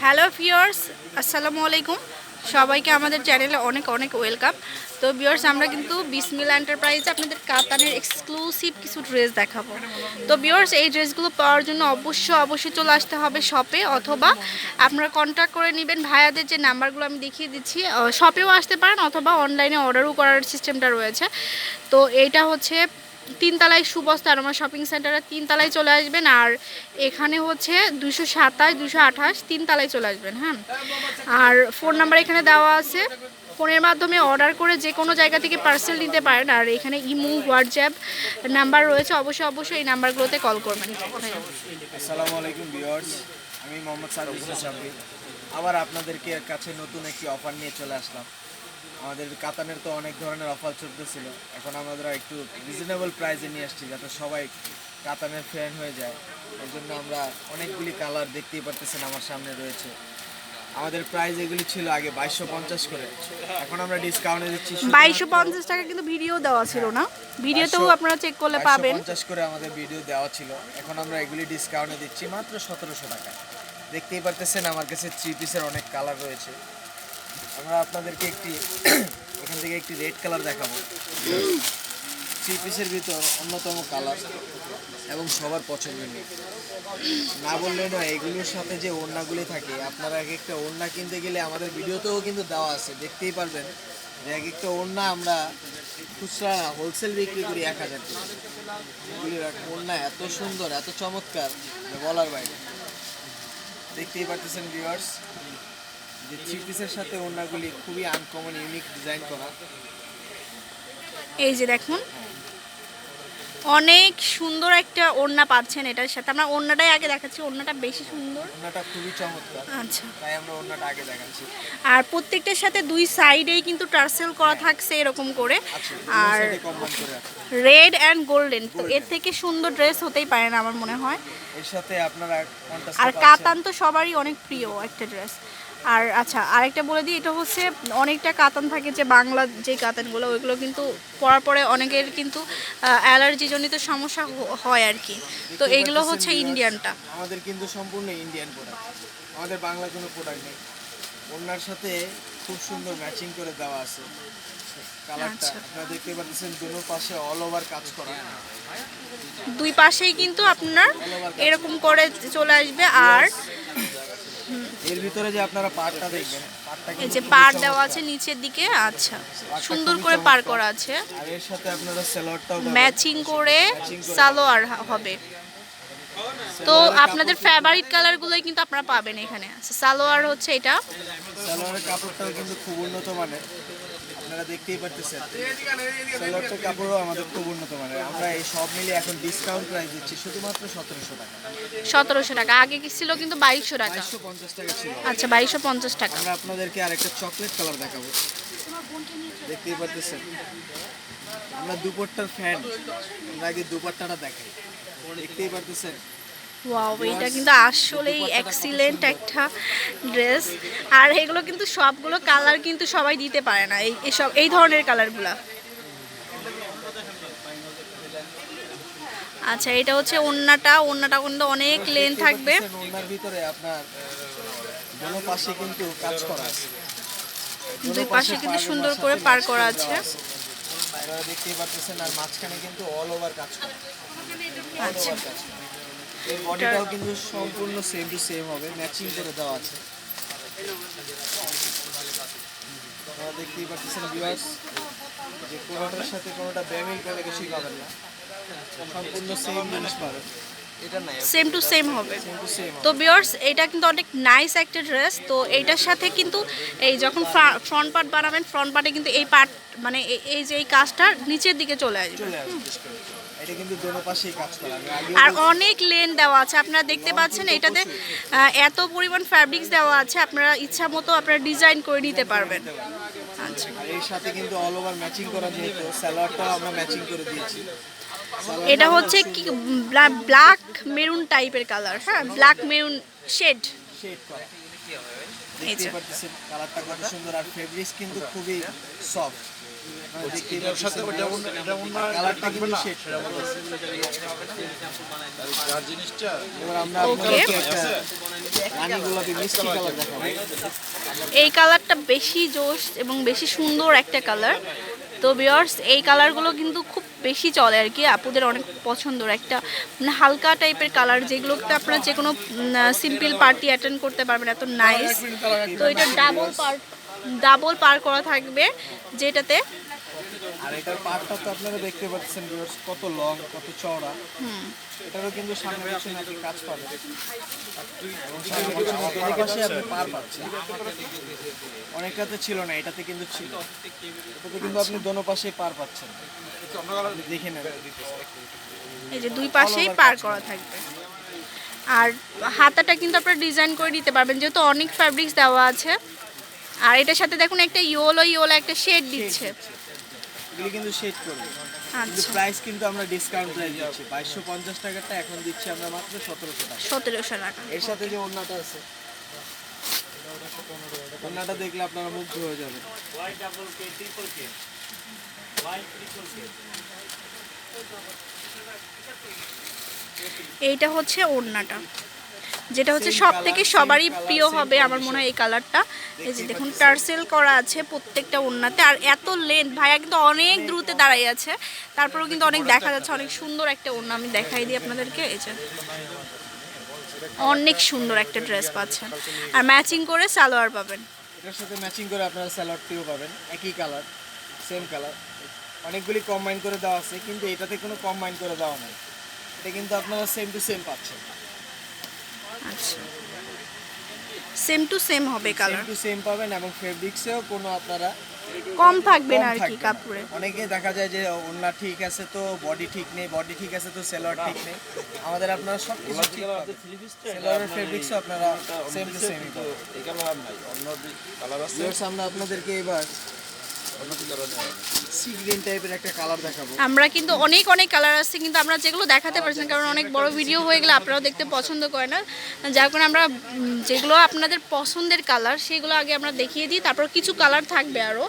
Hello fierce আসসালামু আলাইকুম। সবাইকে আমাদের চ্যানেলে অনেক অনেক ওয়েলকাম। তো ভিউয়ার্স, আমরা কিন্তু বিসমিল এন্টারপ্রাইজে আপনাদের কাতানের এক্সক্লুসিভ কিছু ড্রেস দেখাবো। তো ভিউয়ার্স, এই ড্রেসগুলো পাওয়ার জন্য অবশ্যই অবশ্যই চলে আসতে হবে শপে অথবা আপনারা কন্ট্যাক্ট করে নেবেন। ভাইয়াদের যে নাম্বারগুলো আমি দেখিয়ে দিচ্ছি শপেও আসতে পারেন অথবা অনলাইনে অর্ডারও করার সিস্টেমটা রয়েছে। তো এইটা হচ্ছে তিনতলায় সুবস্তা আমার শপিং সেন্টারে তিনতলায় চলে আসবেন আর এখানে হচ্ছে দুশো সাতাশ দুশো আঠাশ তিনতলায় চলে আসবেন হ্যাঁ? আর ফোন নাম্বার এখানে দেওয়া আছে। ফোনের মাধ্যমে অর্ডার করে যে কোনো জায়গা থেকে পার্সেল নিতে পারেন আর এখানে ইমো, হোয়াটসঅ্যাপ নাম্বার রয়েছে। অবশ্যই অবশ্যই এই নাম্বারগুলোতে কল করবেন। আমি মোহাম্মদ সাব্বির। আবার আপনাদেরকে কাছে নতুন একটি অফার নিয়ে চলে আসলাম। আমাদের কাতানের তো অনেক ধরনের অফার চলতেছিল। এখন আমরা একটু রিজনেবল প্রাইসে নিয়ে আসছি যাতে সবাই কাতানের ফ্যান হয়ে যায়। এই জন্য আমরা অনেকগুলি কালার দেখতেই পারতেছেন আমার সামনে রয়েছে। আমাদের প্রাইস এগুলি ছিল আগে বাইশশো পঞ্চাশ করে। এখন আমরা ডিসকাউন্টে দিচ্ছি বাইশশো পঞ্চাশ টাকা কিন্তু ভিডিও দেওয়া ছিল না। ভিডিওতেও আপনারা চেক করলে পাবেন। পঞ্চাশ করে আমাদের ভিডিও দেওয়া ছিল। এখন আমরা এগুলি ডিসকাউন্টে দিচ্ছি মাত্র সতেরোশো টাকা। দেখতেই পারতেছেন আমার কাছে থ্রি পিসের অনেক কালার রয়েছে। আমরা আপনাদেরকে একটি, এখান থেকে একটি রেড কালার দেখাবো। থ্রি পিসের ভিতর অন্যতম কালার এবং সবার পছন্দের না বললে নয়, এগুলোর সাথে যে ওড়নাগুলি থাকে, আপনারা এক একটা ওড়না কিনতে গেলে আমাদের ভিডিওতেও কিন্তু দেওয়া আছে, দেখতেই পারবেন যে এক একটা ওড়না আমরা খুচরা হোলসেল বিক্রি করি এক হাজার এগুলির ওড়না এত সুন্দর, এত চমৎকার, বলার বাইরে। দেখতেই পারতেছেন ভিউয়ার্স যে থ্রি পিসের সাথে ওড়নাগুলি খুবই আনকমন ইউনিক ডিজাইন করা। এই যে দেখুন অনেক সুন্দর একটা ওড়না পাচ্ছেন এটার সাথে। আমরা ওড়নাটাই আগে দেখাচ্ছি ওড়নাটা বেশি সুন্দর। ওড়নাটা খুবই চমৎকার। আচ্ছা। তাই আমরা ওড়নাটা আগে দেখাচ্ছি। আর প্রত্যেকটার সাথে দুই সাইডেই কিন্তু টার্সেল করা থাকছে এরকম করে। আচ্ছা আর রেড অ্যান্ড গোল্ডেন তো এর থেকে সুন্দর ড্রেস হতেই পারে না আমার মনে হয়। এর সাথে আপনারা আর কাতান তো সবারই অনেক প্রিয় একটা ড্রেস আর আচ্ছা আরেকটা বলে দিই এটা হচ্ছে অনেকটা কাতান থাকে যে বাংলা যে কাতানগুলো ওইগুলো কিন্তু পরার পরে অনেকের কিন্তু অ্যালার্জি জনিত সমস্যা হয় আর কি। তো এইগুলো হচ্ছে ইন্ডিয়ানটা। আমাদের কিন্তু সম্পূর্ণ ইন্ডিয়ান প্রোডাক্ট আমাদের বাংলা কোনো প্রোডাক্ট নেই। ওনার সাথে খুব সুন্দর ম্যাচিং করে দেওয়া আছে। কালারটা আচ্ছা। আপনারা দেখতে পাচ্ছেন দুনো পাশে অল ওভার কাজ করা। দুই পাশেই কিন্তু আপনার এরকম করে চলে আসবে। আর এর ভিতরে যে আপনারা পাড়টা দেখবেন এই যে পাড় পার দেওয়া আছে নিচের দিকে আচ্ছা। সুন্দর করে পার করা আছে। আর এর সাথে আপনারা সালোয়ারটাও ম্যাচিং করে সালোয়ার হবে। তো আপনাদের ফেভারিট কালারগুলোই কিন্তু আপনারা পাবেন এখানে। আচ্ছা, সালোয়ার হচ্ছে এটা। সালোয়ারের কাপড়টাও কিন্তু খুব উন্নত মানের। আপনারা দেখতেই পারতেছেন। সালোয়ারটার কাপড়ও আমাদের খুব উন্নত মানের। আমরা এই সব মিলিয়ে এখন ডিসকাউন্ট প্রাইস দিচ্ছি শুধুমাত্র সতেরোশো টাকা। সতেরোশো টাকা। আগে কি ছিল কিন্তু বাইশশো টাকা। বাইশশো পঞ্চাশ টাকা ছিল। আচ্ছা বাইশশো পঞ্চাশ টাকা। আমরা আপনাদেরকে আরেকটা চকলেট কালার দেখাবো। দেখতেই পারতেছেন? আমরা দুপট্টার ফ্যান আমরা আগে দুপাট্টাটা দেখাই। দেখতেই পারতেছেন? ওয়াও এটা কিন্তু আসলেই এক্সিলেন্ট একটা ড্রেস আর এগুলো কিন্তু সবগুলো কালার কিন্তু সবাই দিতে পারে না এই এসব এই ধরনের কালারগুলা আচ্ছা এটা হচ্ছে ওন্নাটা ওন্নাটা কিন্তু অনেক লেন থাকবে। দেখতেই ভিতরে আপনার দোনো পাশে কিন্তু কাজ করা আছে। দুই পাশে কিন্তু সুন্দর করে পার করা আছে। দেখতেই পারতেছেন আর মাঝখানে কিন্তু অল ওভার কাজ করা। আচ্ছা। এর বডিটাও কিন্তু সম্পূর্ণ সেম টু সেম হবে ম্যাচিং করে দেওয়া আছে। আপনারা দেখতেই পাচ্ছেন ভিউয়ার্স যে কোনোটার সাথে কোনোটা ব্যামিল করে কিছুই পাবেন না সম্পূর্ণ সেম জিনিস পাবেন সেম টু সেম হবে। তো বিয়ার্স এটা কিন্তু অনেক নাইস একটা ড্রেস তো এইটার সাথে কিন্তু এই যখন ফ্রন্ট পার্ট বানাবেন ফ্রন্ট পার্টে কিন্তু এই পার্ট মানে এই- এই যে এই কাজটা নিচের দিকে চলে আসবে। এটা কিন্তু দোনো পাশেই কাজ করা। আর অনেক লেন দেওয়া আছে। আপনারা দেখতে পাচ্ছেন এটাতে এত পরিমাণ ফ্যাব্রিক্স দেওয়া আছে আপনারা ইচ্ছা মতো আপনারা ডিজাইন করে নিতে পারবেন। আচ্ছা। এর সাথে কিন্তু অল ওভার ম্যাচিং করা যেহেতু সালোয়ারটাও আমরা ম্যাচিং করে দিয়েছি। এটা হচ্ছে কি ব্ল্যাক মেরুন টাইপের কালার হ্যাঁ? ব্ল্যাক মেরুন শেড শেড করা। যে। পাচ্ছেন কালারটা কত সুন্দর। আর ফেব্রিক্স কিন্তু খুবই সফট এই কালারটা বেশি জোশ এবং বেশি সুন্দর একটা কালার। তো বিয়ার্স এই কালারগুলো কিন্তু খুব বেশি চলে আর কি, আপুদের অনেক পছন্দর একটা মানে হালকা টাইপের কালার যেগুলোতে আপনারা যে কোনো সিম্পল পার্টি অ্যাটেন্ড করতে পারবেন, এত নাইস তো এটা ডাবল পার ডাবল পার করা থাকবে যেটাতে আর এটার পাটটা তো আপনারা দেখতে পাচ্ছেন ভিউয়ার্স কত লং কত চওড়া। এটারও কিন্তু সামনে পিছনে আপনি কাজ দুই পাশে আপনি পার পাচ্ছেন অনেকটাতে ছিল না এটাতে কিন্তু ছিল। এটাতে কিন্তু আপনি দোনো পাশে পার পাচ্ছেন। দেখে নেন। এই যে দুই পাশেই পার করা থাকবে। আর হাতাটা কিন্তু আপনারা ডিজাইন করে নিতে পারবেন যেহেতু অনেক ফ্যাব্রিক্স দেওয়া আছে। আর এটার সাথে দেখুন একটা ইয়োলো ইয়োলো একটা শেড দিচ্ছে। এগুলি কিন্তু শেড করবে। কিন্তু আচ্ছা। প্রাইস কিন্তু আমরা ডিসকাউন্ট প্রাইস দিচ্ছি। বাইশশো পঞ্চাশ টাকাটা এখন দিচ্ছি আমরা মাত্র সতেরোশো টাকা। সতেরোশো টাকা। এর সাথে যে ওড়নাটা আছে ওড়নাটা দেখলে আপনারা মুগ্ধ হয়ে যাবেন। এইটা হচ্ছে ওড়নাটা। যেটা হচ্ছে সব থেকে সবারই প্রিয় হবে আমার মনে হয় এই কালারটা এই যে দেখুন টার্সেল করা আছে প্রত্যেকটা ওড়নাতে। আর এত লেন্থ ভাইয়া কিন্তু অনেক দ্রুত দাঁড়াই আছে। তারপরেও কিন্তু অনেক দেখা যাচ্ছে অনেক সুন্দর একটা ওড়না। আমি দেখাই দিই আপনাদেরকে এই যে। অনেক সুন্দর একটা ড্রেস পাচ্ছেন। আর ম্যাচিং করে সালোয়ার পাবেন। এটার সাথে ম্যাচিং করে আপনারা স্যালাডটিও পাবেন একই কালার সেম কালার অনেকগুলি কম্বাইন করে দেওয়া আছে কিন্তু এটাতে কোনো কম্বাইন করে দেওয়া নেই। এটা কিন্তু আপনারা সেম টু সেম পাচ্ছেন। আচ্ছা। সেম টু সেম হবে সেম কালার টু সেম পাবেন এবং ফেব্রিক্সেও কোনো আপনারা কম থাকবে না আর কি কাপড়ে। অনেকে দেখা যায় যে ওড়না ঠিক আছে তো বডি ঠিক নেই বডি ঠিক আছে তো সেলোয়ার ঠিক নেই। আমাদের আপনারা সব কিছু ঠিক পাবেন। সেলোয়ারের ফেব্রিক্সও আপনারা সেম টু সেম পাবেন। এই কালার নাই অন্য কালার আছে। আমরা আপনাদেরকে এবার আমরা কিন্তু অনেক অনেক কালার আছে কিন্তু আমরা যেগুলো দেখাতে পারছি না কারণ অনেক বড় ভিডিও হয়ে গেলে আপনারাও দেখতে পছন্দ করে না। যার কারণে আমরা যেগুলো আপনাদের পছন্দের কালার সেগুলো আগে আমরা দেখিয়ে দিই তারপর কিছু কালার থাকবে আরও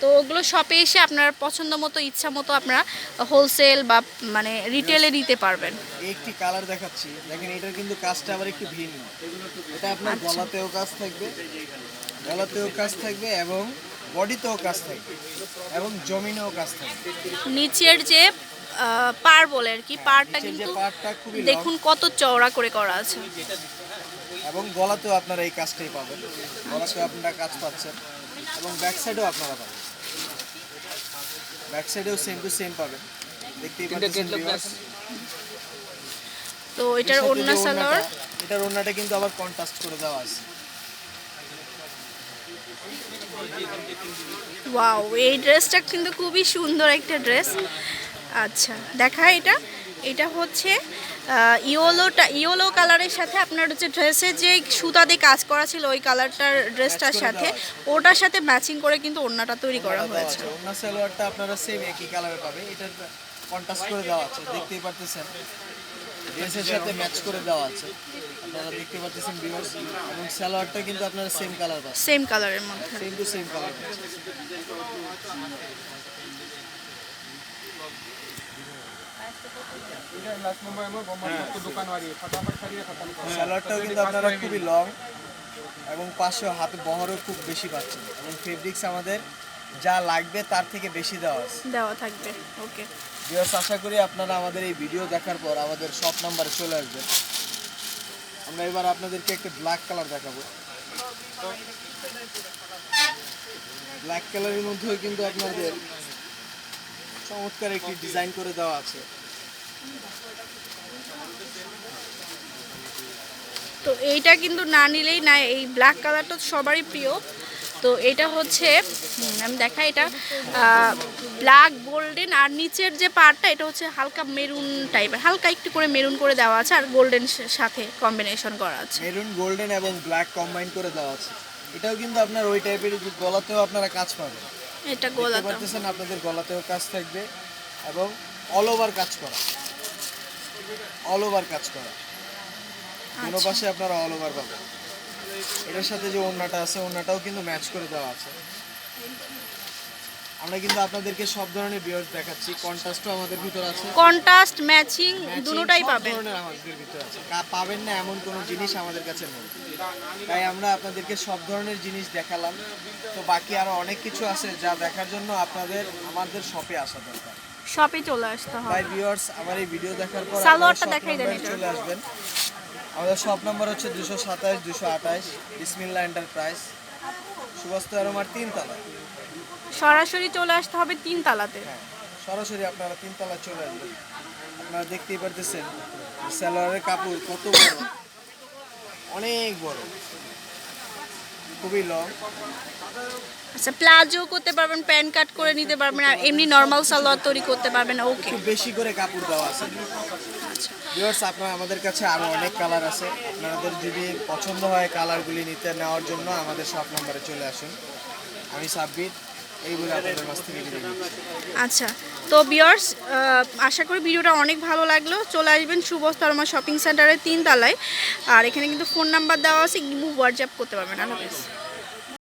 তো ওগুলো শপে এসে আপনার পছন্দ মতো ইচ্ছা মতো আপনারা হোলসেল বা মানে রিটেলে নিতে পারবেন। একটি কালার দেখাচ্ছি। দেখেন এটার কিন্তু কাজটা আবার একটু ভিন্ন। এটা আপনার আচ্ছা। গলাতেও কাজ থাকবে গলাতেও কাজ থাকবে এবং বডিতেও কাজ থাকবে এবং জমিনেও কাজ থাকবে নিচের যে পার বলে আর কি পারটা কিন্তু দেখুন কত চওড়া করে করা আছে। এবং গলাতেও আপনারা এই কাজটাই পাবেন। গলাতেও আপনারা কাজ পাচ্ছেন এবং ব্যাক সাইডেও আপনারা পাবেন। ব্যাক সাইডেও সেম টু সেম পাবেন। দেখতেই পাচ্ছেন তো এটার সালোয়ার ওড়নাটা, এটার ওড়নাটা কিন্তু আবার কন্ট্রাস্ট করে দেওয়া আছে। ওয়াও এই ড্রেসটা কিন্তু খুবই সুন্দর একটা ড্রেস। আচ্ছা দেখা এটা। এটা হচ্ছে ইয়োলোটা ইয়োলো কালারের সাথে আপনার হচ্ছে ড্রেসের যে সুতা দিয়ে কাজ করা ছিল ওই কালারটার ড্রেসটার সাথে ওটার সাথে ম্যাচিং করে কিন্তু ওড়নাটা তৈরি করা হয়েছে। ওড়না সালোয়ারটা আপনারা সেম একই কালারে পাবে। এটার কন্ট্রাস্ট করে দেওয়া আছে দেখতেই পারতেছেন। ড্রেসের সাথে ম্যাচ করে দেওয়া আছে। আপনারা দেখতে পারতেছেন ভিউয়ার্স এবং সালোয়ারটা কিন্তু আপনারা সেম কালার পাচ্ছেন। সেম কালারের মধ্যে। সেম টু সেম কালার সালোয়ারটাও কিন্তু আপনারা খুবই লং এবং পাশেও হাতে বহরও খুব বেশি পাচ্ছেন। এবং ফেব্রিক্স আমাদের যা লাগবে তার থেকে বেশি দেওয়া আছে। দেওয়া থাকবে ওকে ভিউয়ার্স আশা করি আপনারা আমাদের এই ভিডিও দেখার পর আমাদের শপ নাম্বারে চলে আসবেন। আমরা এবার আপনাদেরকে একটা ব্ল্যাক কালার দেখাবো। ব্ল্যাক কালারের মধ্যেও কিন্তু আপনাদের চমৎকার একটি ডিজাইন করে দেওয়া আছে। তো এইটা কিন্তু না নিলেই না, এই ব্ল্যাক কালারটা সবারই প্রিয়। তো এটা হচ্ছে আমি দেখাই এটা। ব্ল্যাক গোল্ডেন আর নিচের যে পার্টটা এটা হচ্ছে হালকা মেরুন টাইপের। হালকা একটু করে মেরুন করে দেওয়া আছে আর গোল্ডেন সাথে কম্বিনেশন করা আছে। মেরুন গোল্ডেন এবং ব্ল্যাক কম্বাইন করে দেওয়া আছে। এটাও কিন্তু আপনার ওই টাইপের গলাতেও আপনারা কাজ পাবেন। এটা গোলাটা পারতেছেন আপনাদের গলাতেও কাজ থাকবে এবং অল ওভার কাজ করা। অল ওভার কাজ করা। কোনো আচ্ছা। পাশে আপনারা অল ওভার পাবেন। এটার সাথে যে ওড়নাটা আছে ওড়নাটাও কিন্তু ম্যাচ করে দেওয়া আছে। আমরা কিন্তু আপনাদেরকে সব ধরনের বিয়ার্স দেখাচ্ছি। কন্ট্রাস্টও আমাদের ভিতর আছে। কন্ট্রাস্ট ম্যাচিং দুটোটাই পাবেন। ধরনের আমাদের ভিতরে আছে। পাবেন না এমন কোনো জিনিস আমাদের কাছে নেই। তাই আমরা আপনাদেরকে সব ধরনের জিনিস দেখালাম। তো বাকি আরও অনেক কিছু আছে যা দেখার জন্য আপনাদের আমাদের শপে আসা দরকার। শপে চলে আসতে হবে। তাই ভিউয়ার্স আমার এই ভিডিও দেখার পর সালোয়ারটা দেখাই দেন চলে আসবেন। আমাদের শপ নাম্বার হচ্ছে দুশো সাতাশ দুশো আঠাশ বিসমিল্লা এন্টারপ্রাইজ সুবাস্ত আরমার তিনতলা সরাসরি চলে আসতে হবে তিন তালাতে। হ্যাঁ সরাসরি আপনারা তিনতলা চলে আসবেন। আপনারা দেখতেই পারতেছেন সালোয়ারের কাপড় কত বড়। অনেক বড়। খুবই লং আচ্ছা প্লাজো করতে পারবেন প্যান্ট কাট করে নিতে পারবেন আর এমনি নর্মাল সালোয়ার তৈরি করতে পারবেন ওকে খুব বেশি করে কাপড় দেওয়া আছে। ভিউয়ার্স আপনার আমাদের কাছে আরও অনেক কালার আছে। আপনাদের যদি পছন্দ হয় কালারগুলি নিতে নেওয়ার জন্য আমাদের শপ নম্বরে চলে আসুন। আমি সাব্বির আচ্ছা তো বিয়ার্স আশা করি ভিডিওটা অনেক ভালো লাগল। চলে আসবেন সুবস্তরমা শপিং সেন্টারের তিন তলায় আর এখানে কিন্তু ফোন নাম্বার দেওয়া আছে ইমু হোয়াটসঅ্যাপ করতে পারবেন। হাফেজ।